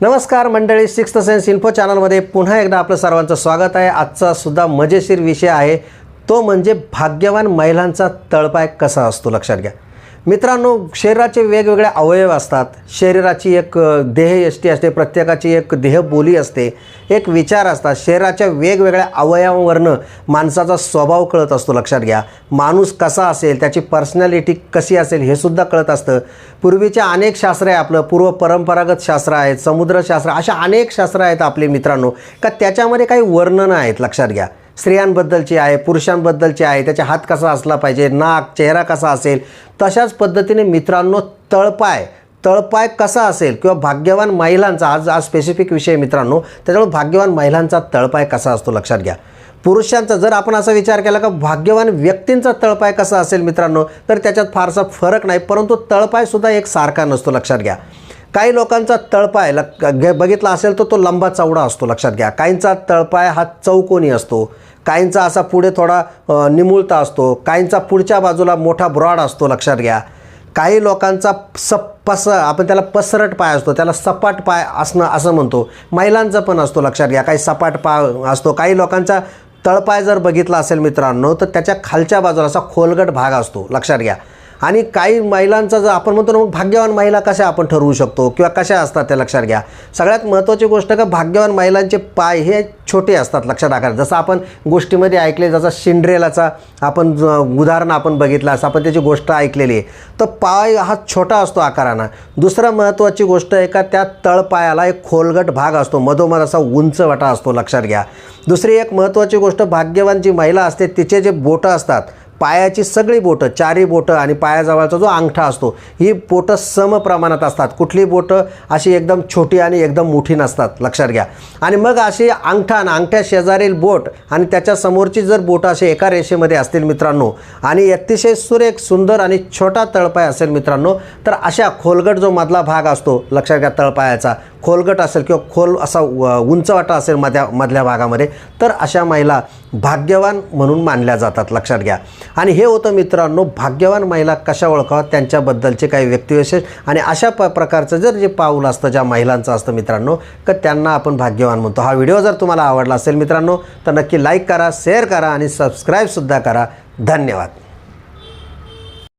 नमस्कार मंडळी sixth sense info चॅनलमध्ये पुन्हा एकदा आपलं सर्वांचं स्वागत आहे. आजचा सुद्धा मजेशीर विषय आहे तो म्हणजे भाग्यवान महिलांचा तळपाय कसा असतो? लक्षात घ्या. मित्रांनो शरीराचे वेगवेगळे अवयव असतात. शरीराची एक देहयष्टी असते प्रत्येकाची एक देहबोली असते. एक विचार असतात शरीराच्या वेगवेगळ्या अवयवांवरनं माणसाचा स्वभाव कळत असतो लक्षात घ्या. माणूस कसा असेल त्याची पर्सनॅलिटी कशी असेल हे सुद्धा कळत असतं. पूर्वीच्या अनेक शास्त्र आहे आपलं पूर्व परंपरागत शास्त्र आहेत समुद्रशास्त्र अशा अनेक शास्त्र आहेत आपले मित्रांनो का त्याच्यामध्ये काही वर्णनं आहेत लक्षात घ्या. स्त्रियांबद्दलची आहे पुरुषांबद्दलची आहे त्याचा हात कसा असला पाहिजे नाक चेहरा कसा असेल तशाच पद्धतीने मित्रांनो तळपाय तळपाय कसा असेल किंवा भाग्यवान महिलांचा आज आज स्पेसिफिक विषय मित्रांनो त्याच्यामुळे भाग्यवान महिलांचा तळपाय कसा असतो लक्षात घ्या. पुरुषांचा जर आपण असा विचार केला का भाग्यवान व्यक्तींचा तळपाय कसा असेल मित्रांनो तर त्याच्यात फारसा फरक नाही परंतु तळपायसुद्धा एक सारखा नसतो लक्षात घ्या. काही लोकांचा तळपाय लक घे- बघितला असेल तर तो लंबा चौडा असतो लक्षात घ्या. काहींचा तळपाय हा चौकोनी असतो. काहींचा असा पुढे थोडा निमुळता असतो. काहींचा पुढच्या बाजूला मोठा ब्रॉड असतो लक्षात घ्या. काही लोकांचा सप पस आपण त्याला पसरट पाय असतो. त्याला सपाट पाय असणं असं म्हणतो. महिलांचा पण असतो लक्षात घ्या. काही सपाट पाय असतो. काही लोकांचा तळपाय जर बघितला असेल मित्रांनो तर त्याच्या खालच्या बाजूला असा खोलगट भाग असतो लक्षात घ्या. आणि काही महिलांचा जर आपण म्हणतो ना मग भाग्यवान महिला कशा आपण ठरवू शकतो? किंवा कशा असतात त्या? लक्षात घ्या. सगळ्यात महत्त्वाची गोष्ट का भाग्यवान महिलांचे पाय हे छोटे असतात लक्षात टाका जसं आपण गोष्टीमध्ये ऐकले जसं शिंड्रेलाचा आपण ज- उदाहरण आपण बघितलं असं आपण त्याची गोष्ट ऐकलेली आहे. तर पाय हा छोटा असतो आकारानं. दुसरा महत्त्वाची गोष्ट आहे का त्या तळपायाला एक खोलगट भाग असतो. मधोमध असा उंच वाटा असतो लक्षात घ्या. दुसरी एक महत्त्वाची गोष्ट भाग्यवान जी महिला असते तिचे जे बोटं असतात पायाची सगळी बोटं चारी बोटं आणि पायाजवळचा जो अंगठा असतो ही बोटं सम प्रमाणात असतात. कुठली बोटं अशी एकदम छोटी आणि एकदम मोठी नसतात लक्षात घ्या. आणि मग अशी अंगठा आणि अंगठ्या शेजारील बोट आणि त्याच्या समोरची जर बोटं असे एका रेषेमध्ये असतील मित्रांनो आणि अतिशय सुरेख सुंदर आणि छोटा तळपाय असेल मित्रांनो तर अशा खोलगट जो मधला भाग असतो लक्षात घ्या तळपायाचा खोलगट असेल किंवा खोल असा व- उंच वाटा असेल मध्या मधल्या भागामध्ये तर अशा महिला भाग्यवान म्हणून मानल्या जातात लक्षात घ्या. आणि हे होतं मित्रांनो भाग्यवान महिला कशा ओळखावा त्यांच्याबद्दलचे काही व्यक्तिविशेष आणि अशा प प्रकारचं जर जे पाऊल असतं ज्या महिलांचं असतं मित्रांनो तर त्यांना आपण भाग्यवान म्हणतो. हा व्हिडिओ जर तुम्हाला आवडला असेल मित्रांनो तर नक्की लाईक करा शेअर करा आणि सबस्क्राईबसुद्धा करा. धन्यवाद.